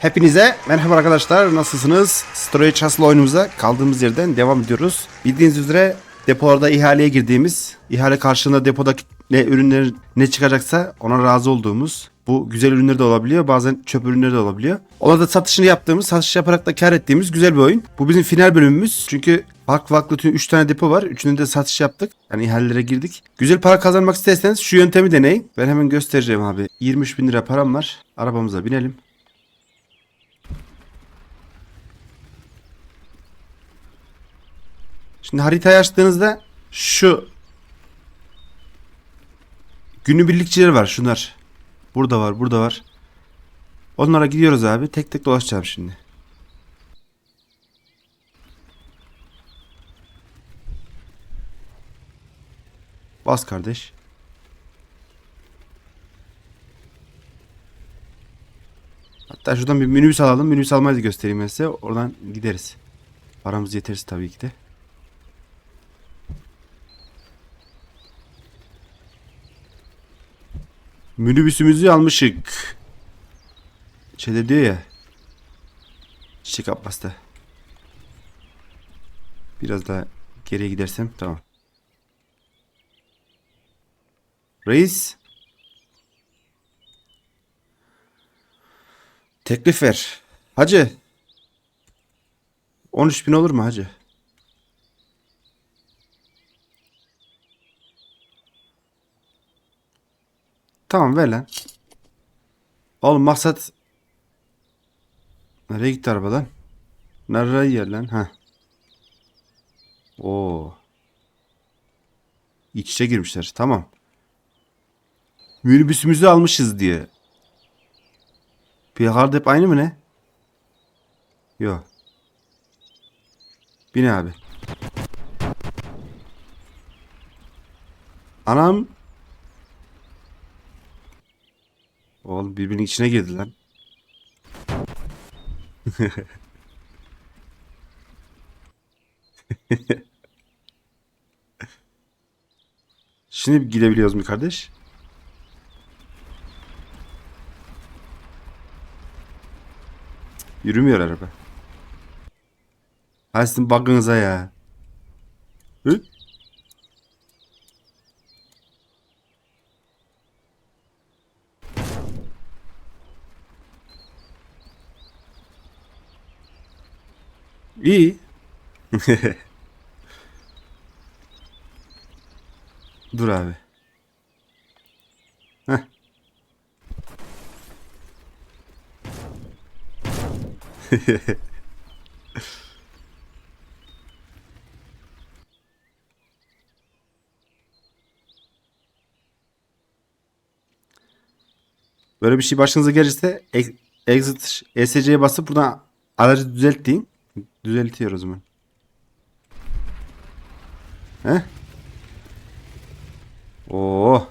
Hepinize merhaba arkadaşlar nasılsınız? Storage Hustle oyunumuza kaldığımız yerden devam ediyoruz. Bildiğiniz üzere depolarda ihaleye girdiğimiz, ihale karşılığında depodaki ne ürünler ne çıkacaksa ona razı olduğumuz bu güzel ürünler de olabiliyor. Bazen çöp ürünleri de olabiliyor. Ona da satışını yaptığımız, satış yaparak da kar ettiğimiz güzel bir oyun. Bu bizim final bölümümüz. Çünkü farklı farklı tüm 3 tane depo var. Üçünü de satış yaptık. Yani ihalelere girdik. Güzel para kazanmak isterseniz şu yöntemi deneyin. Ben hemen göstereceğim abi. 23 bin lira param var. Arabamıza binelim. Şimdi haritayı açtığınızda şu günübirlikçiler var şunlar. Burada var, burada var. Onlara gidiyoruz abi. Tek tek dolaşacağım şimdi. Bas kardeş. Hatta şuradan bir minibüs alalım. Minibüs almayı da göstereyim size. Oradan gideriz. Paramız yetersiz tabii ki de. Minibüsümüzü almışık. Şeyde diyor ya. Çiçek Abbas'ta. Biraz daha geriye gidersem tamam. Reis. Teklif ver. Hacı. 13 bin olur mu hacı? Tamam ver lan. Oğlum maksat... Nereye gitti araba lan? Nereye yer lan? Ha. Oo. İç içe girmişler. Tamam. Minibüsümüzü almışız diye. Plakalar hep aynı mı ne? Yok. Bin abi. Anam. Oğlum birbirinin içine girdi lan. Şimdi gidebiliyoruz mu kardeş? Yürümüyor araba. Ha sizin bug'ınıza ya. Hı? İyi. Dur abi. Böyle bir şey başınıza gelirse ex- exit ESC'ye basıp buradan aracı düzelt deyin. Düzeltiyor o zaman. He? Oo.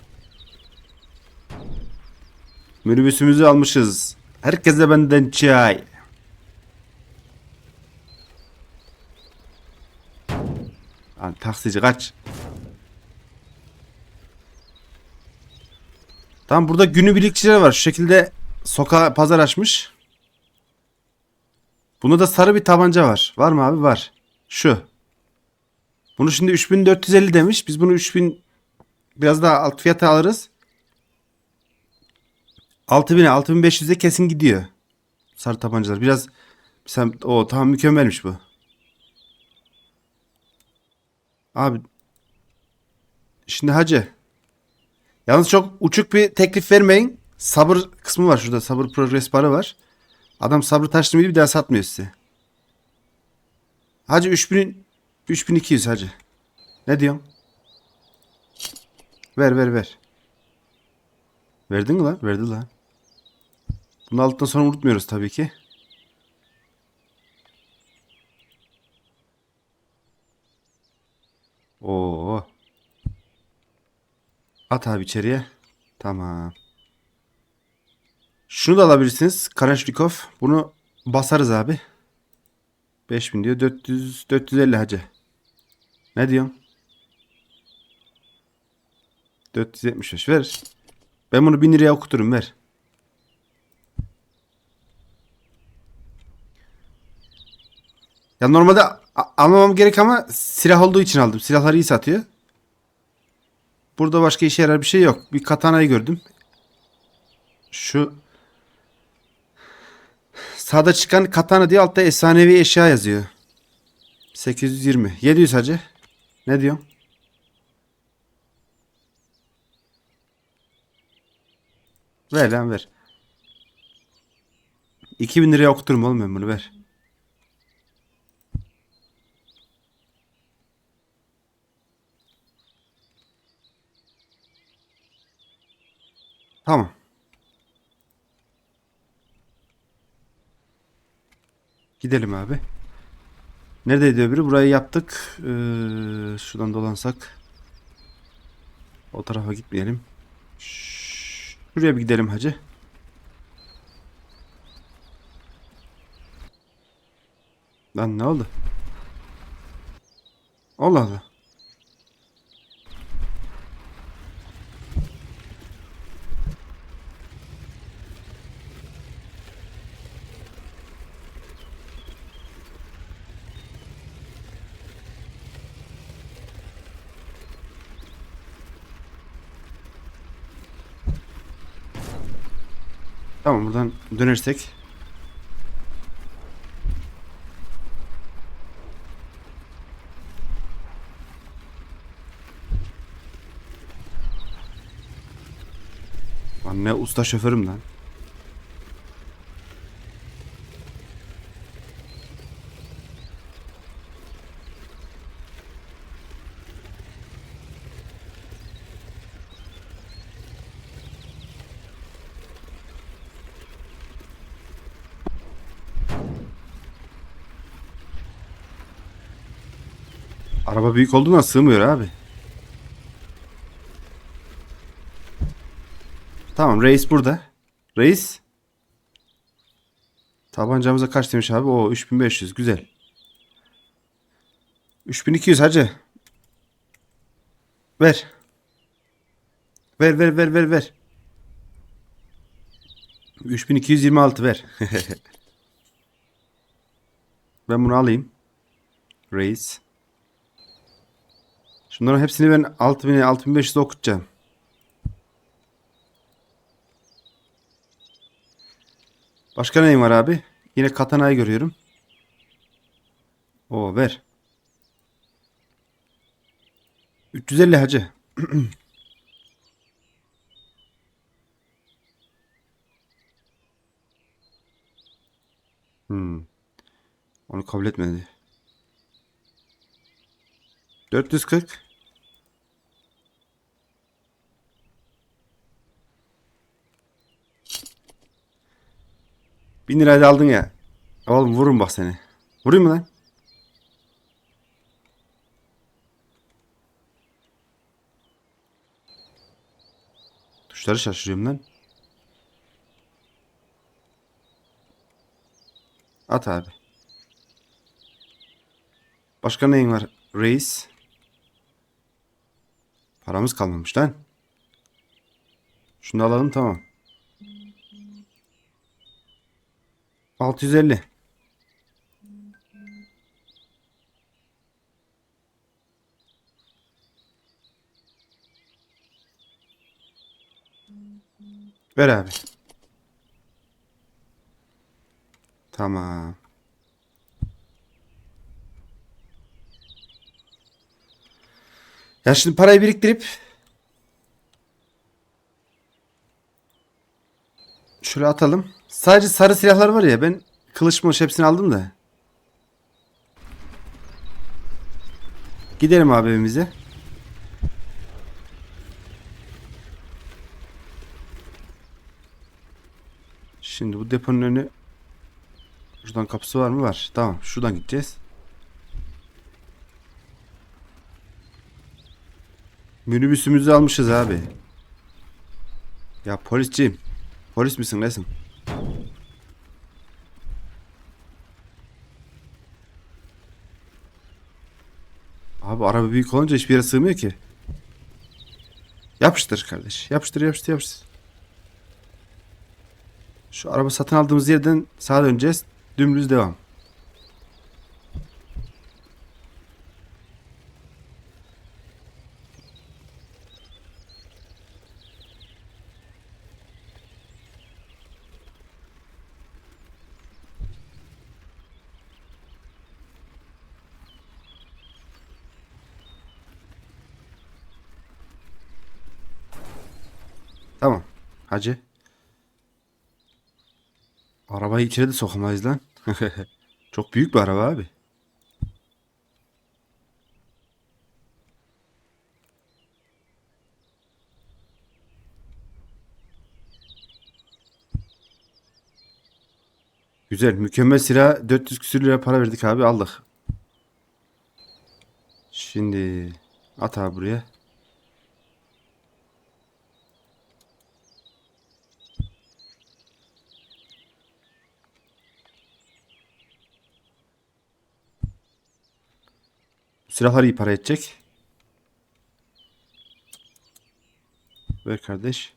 Minibüsümüzü almışız. Herkese benden çay. Lan taksici kaç. Tamam burada günübirlikçiler var. Şu şekilde sokağa pazar açmış. Bunda da sarı bir tabanca var. Var mı abi? Var. Şu. Bunu şimdi 3450 demiş. Biz bunu 3000 biraz daha alt fiyata alırız. 6000'e 6500'e kesin gidiyor. Sarı tabancalar. Biraz mesela o tamam mükemmelmiş bu. Abi şimdi hacı Yalnız çok uçuk bir teklif vermeyin. Sabır kısmı var şurada. Sabır progress barı var. Adam sabrı taşlı bir daha satmıyor size. Hacı 3000 3200 hacı. Ne diyorsun? Ver ver ver. Verdin mi lan? Verdi lan. Bunu aldıktan sonra unutmuyoruz tabii ki. Oo. At abi içeriye. Tamam. Şunu da alabilirsiniz. Karashnikov. Bunu basarız abi. 5000 diyor. 400 450 hacı. Ne diyorsun? 475 ver. Ben bunu 1000 liraya okuturum ver. Ya normalde almamam gerek ama silah olduğu için aldım. Silahları iyi satıyor. Burada başka işe yarar bir şey yok. Bir katanayı gördüm. Şu sağda çıkan katana diye altta efsanevi eşya yazıyor. 820. 700 hacı. Ne diyorsun? Ver lan ver. 2000 liraya okuturum oğlum ben bunu ver. Tamam. Gidelim abi. Neredeydi öbürü? Burayı yaptık. Ee, şuradan dolansak. O tarafa gitmeyelim. Şuraya bir gidelim hacı. Lan ne oldu? Allah Allah. Tamam buradan dönersek. Lan ne usta şoförüm lan. Araba büyük olduğundan sığmıyor abi. Tamam reis burada. Reis. Tabancamıza kaç demiş abi? O 3500 güzel. 3200 hacı. Ver. Ver ver ver ver ver. 3226 ver. ben bunu alayım. Reis. Şunların hepsini ben 6000'e 6500'e okutacağım. Başka neyim var abi? Yine katanayı görüyorum. O ver. 350 hacı. hmm. Onu kabul etmedi. 440. Bin lirayı aldın ya. Oğlum vurun bak seni. Vurayım mı lan? Tuşları şaşırıyorum lan. At abi. Başka neyin var? Reis. Paramız kalmamış lan. Şunu alalım tamam. 650. Ver abi. Tamam. Ya şimdi parayı biriktirip şöyle atalım. Sadece sarı silahlar var ya ben kılıç mı hepsini aldım da. Gidelim abi. Şimdi bu deponun önü Şuradan kapısı var mı? Var. Tamam. Şuradan gideceğiz. Minibüsümüzü almışız abi. Ya polisciğim. Polis misin nesin? Abi araba büyük olunca hiçbir yere sığmıyor ki. Yapıştır kardeş. Yapıştır yapıştır yapıştır. Şu araba satın aldığımız yerden sağa döneceğiz. Dümdüz devam. Hacı. Arabayı içeri de sokamayız lan. Çok büyük bir araba abi. Güzel. Mükemmel silah. 400 küsür lira para verdik abi. Aldık. Şimdi at abi buraya. Bu silahlar iyi para edecek. Ver kardeş.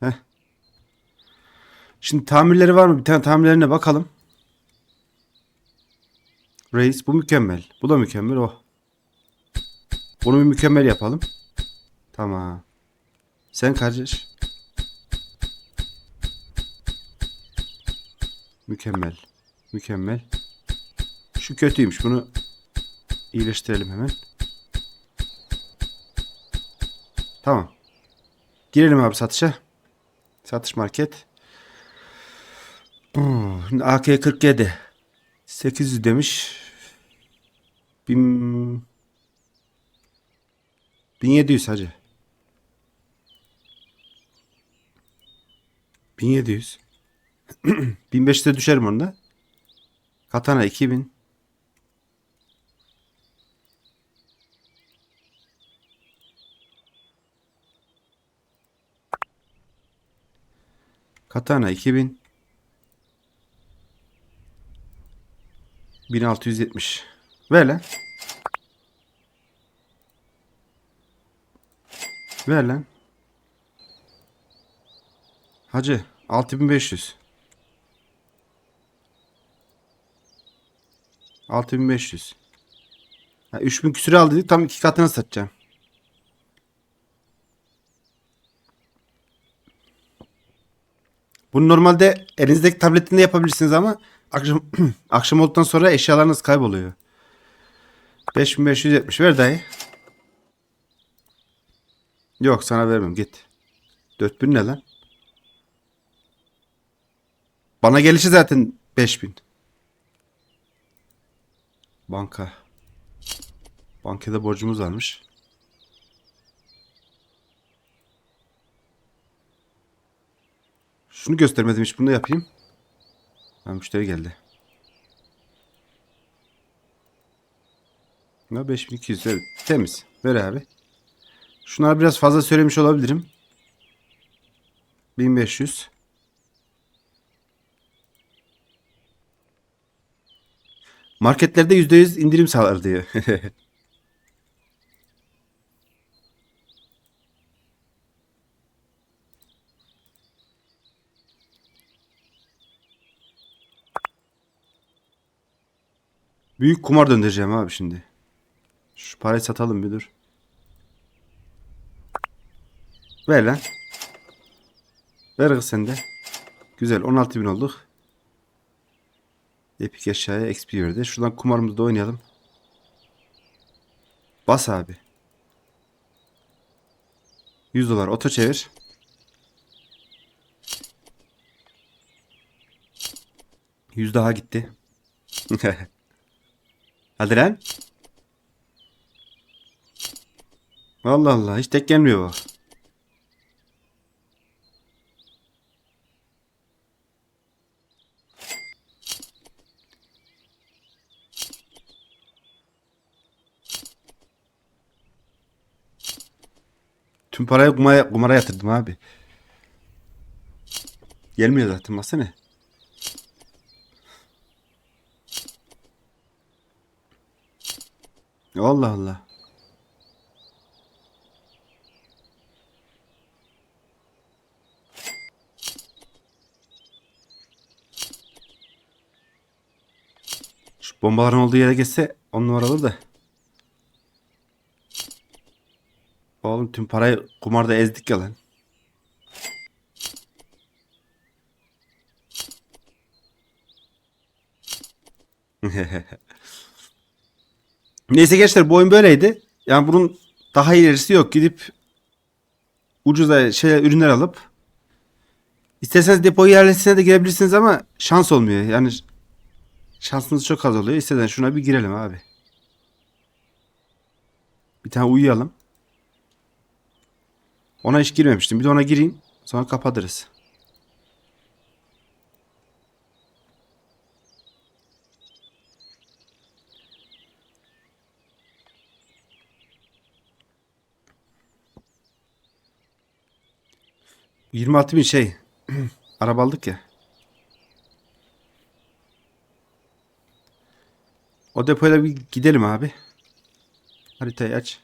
Heh. Şimdi tamirleri var mı? Bir tane tamirlerine bakalım. Reis bu mükemmel. Bu da mükemmel o. Bunu bir mükemmel yapalım. Tamam. Sen kardeş. Mükemmel. Mükemmel. Şu kötüymüş. Bunu iyileştirelim hemen. Tamam. Girelim abi satışa. Satış market. Hmm, Şimdi AK-47. 800 demiş. 1000 1700 hacı. 1700. 1500'e düşerim onda. Katana 2000. Katana 2000. 1670. Ver lan. Ver lan. Hacı 6500. 6500. Ha, 3000 küsür aldı tam iki katını satacağım. Bunu normalde elinizdeki tabletinde yapabilirsiniz ama akşam akşam olduktan sonra eşyalarınız kayboluyor. 5570 ver dayı. Yok sana vermem git. 4000 ne lan? Bana gelişi zaten 5000. Banka. Bankada borcumuz varmış. Şunu göstermedim hiç bunu da yapayım. Ha, müşteri geldi. Ya 5200 evet, temiz. Ver abi. Şunlar biraz fazla söylemiş olabilirim. 1500. Marketlerde %100 indirim sağlar diyor. Büyük kumar döndüreceğim abi şimdi. Şu parayı satalım bir dur. Ver lan. Ver kız sen de. Güzel 16 bin olduk. Epic eşyaya XP verdi. Şuradan kumarımızı da oynayalım. Bas abi. 100 dolar oto çevir. Yüz daha gitti. Hadi lan. Allah Allah hiç tek gelmiyor bak. Tüm parayı kumara, kumara yatırdım abi. Gelmiyor zaten baksana. Allah Allah. Şu bombaların olduğu yere geçse on numara da. Oğlum tüm parayı kumarda ezdik ya lan. Neyse gençler bu oyun böyleydi. Yani bunun daha ilerisi yok. Gidip ucuza şey ürünler alıp isterseniz depo ihalesine de girebilirsiniz ama şans olmuyor. Yani şansınız çok az oluyor. İstersen şuna bir girelim abi. Bir tane uyuyalım. Ona hiç girmemiştim. Bir de ona gireyim. Sonra kapatırız. ...26 bin şey... ...araba aldık ya. O depoya bir gidelim abi. Haritayı aç.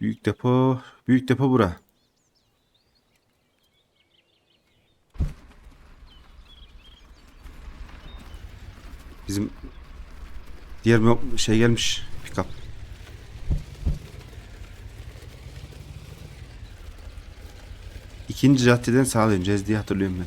Büyük depo. Büyük depo bura. Bizim diğer şey gelmiş. İkinci caddeden sağa diye hatırlıyorum ben.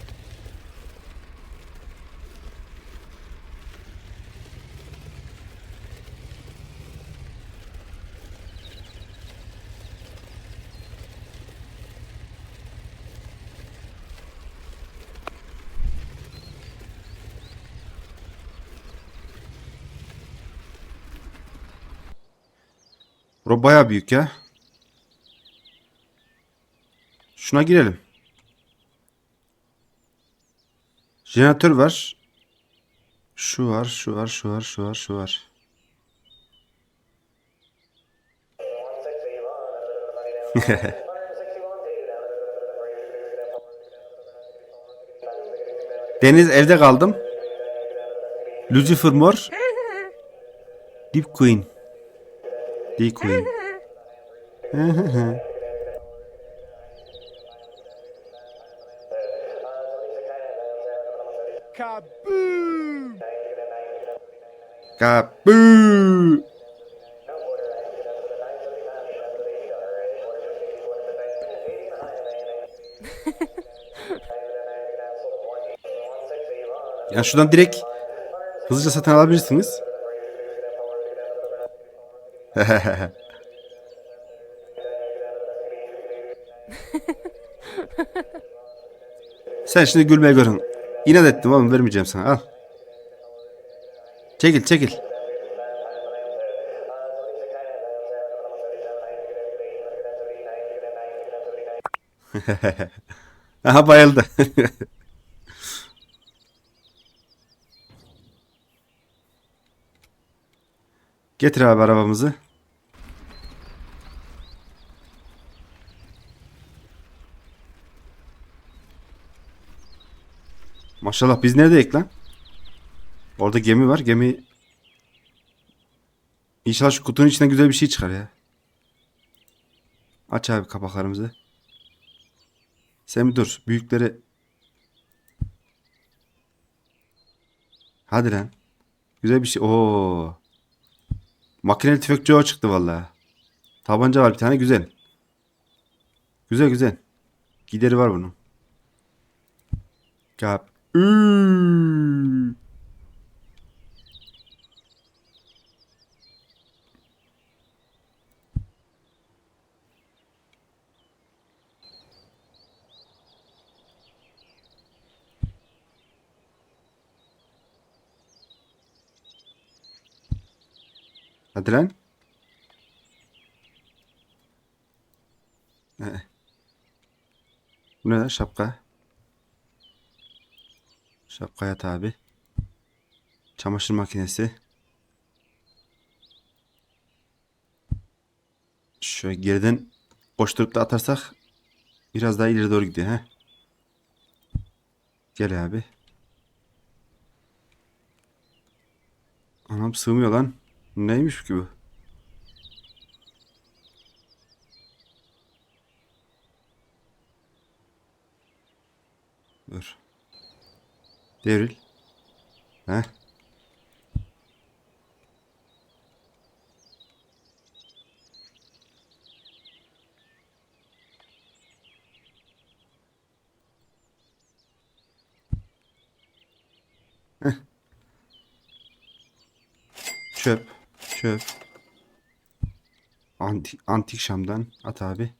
Bura baya büyük ya. Şuna girelim. Jeneratör var. Şu var, şu var, şu var, şu var, şu var. Deniz evde kaldım. Lucifer Mor. Deep Queen. Deep Queen. Kaboo! Ya şuradan direkt hızlıca satın alabilirsiniz. Sen şimdi gülmeye görün. İnat ettim oğlum vermeyeceğim sana al. Çekil çekil. Aha bayıldı. Getir abi arabamızı. Maşallah biz neredeyik lan? Orada gemi var. Gemi İnşallah şu kutunun içinden güzel bir şey çıkar ya. Aç abi kapaklarımızı. Sen bir dur. Büyükleri Hadi lan. Güzel bir şey. Oo. Makineli tüfekçi o çıktı vallahi. Tabanca var bir tane güzel. Güzel güzel. Gideri var bunun. Kap. Üüüü. Hadi. Ee. Bu ne şapka? Şapka yat abi. Çamaşır makinesi. Şöyle geriden koşturup da atarsak biraz daha ileri doğru gidiyor he. Gel abi. Anam sığmıyor lan. Neymiş ki bu? Dur. Devril. Heh. Çöp. Çöp. Antik, antik Şam'dan at abi.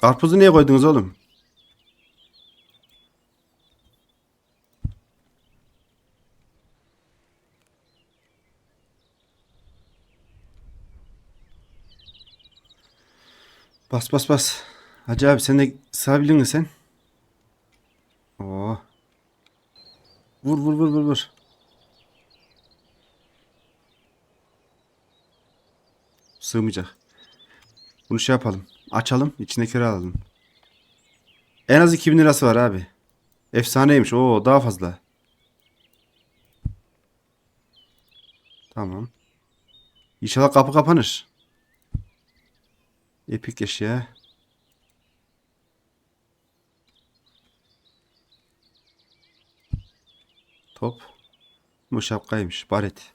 Karpuzu niye koydunuz oğlum? Bas bas bas. Hacı abi sen de sığabildin mi sen? Oo. Vur vur vur vur vur. Sığmayacak. Bunu şey yapalım. Açalım. içindekileri alalım. En az 2000 lirası var abi. Efsaneymiş. Oo daha fazla. Tamam. İnşallah kapı kapanır. Epik eşya. Top. Bu şapkaymış. Baret.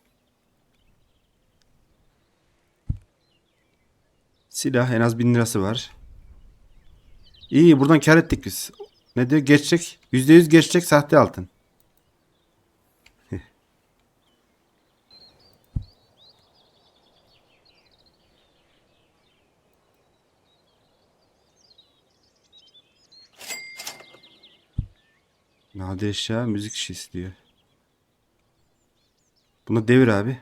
Silah en az 1000 lirası var. İyi buradan kar ettik biz. Ne diyor? Geçecek. %100 geçecek sahte altın. Nadir eşya müzik şişesi diyor. Buna devir abi.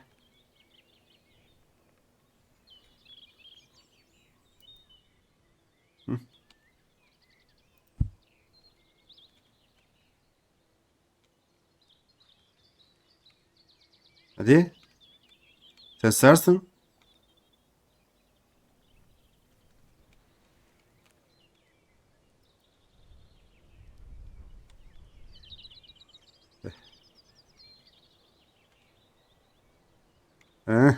Hadi. Sen sarsın. He.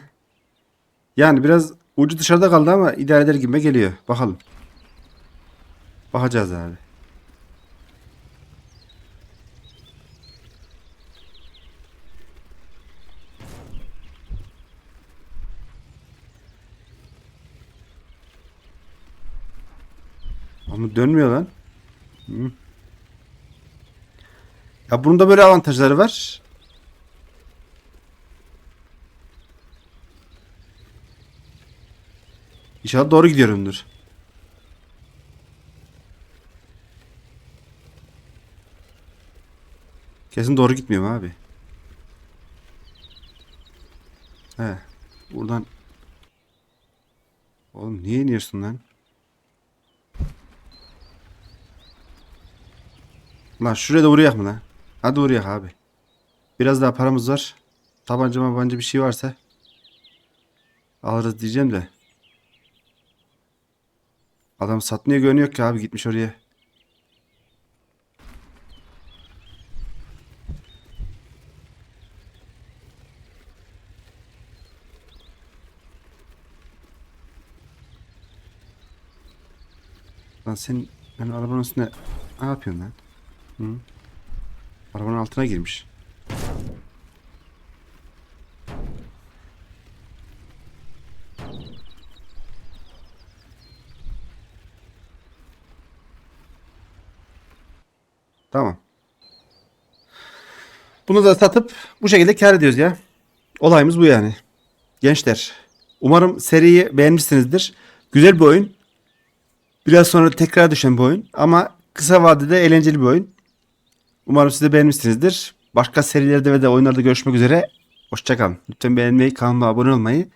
Yani biraz ucu dışarıda kaldı ama idare eder gibi geliyor. Bakalım. Bakacağız abi. Ama dönmüyor lan. Hı. Ya bunun da böyle avantajları var. İnşallah doğru gidiyorumdur. Kesin doğru gitmiyorum abi. He. Buradan. Oğlum niye iniyorsun lan? Lan şuraya da uğrayak mı lan? Hadi uğrayak abi. Biraz daha paramız var. Tabanca mabanca bir şey varsa. Alırız diyeceğim de. Adam satmaya görünüyor ki abi gitmiş oraya. Lan sen ben arabanın üstüne ne yapıyorsun lan? Hı? Arabanın altına girmiş. Tamam. Bunu da satıp bu şekilde kar ediyoruz ya. Olayımız bu yani. Gençler. Umarım seriyi beğenmişsinizdir. Güzel bir oyun. Biraz sonra tekrar düşen bir oyun. Ama kısa vadede eğlenceli bir oyun. Umarım siz de beğenmişsinizdir. Başka serilerde ve de oyunlarda görüşmek üzere. Hoşçakalın. Lütfen beğenmeyi, kanalıma abone olmayı,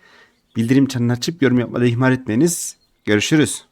bildirim çanını açıp yorum yapmayı ihmal etmeyiniz. Görüşürüz.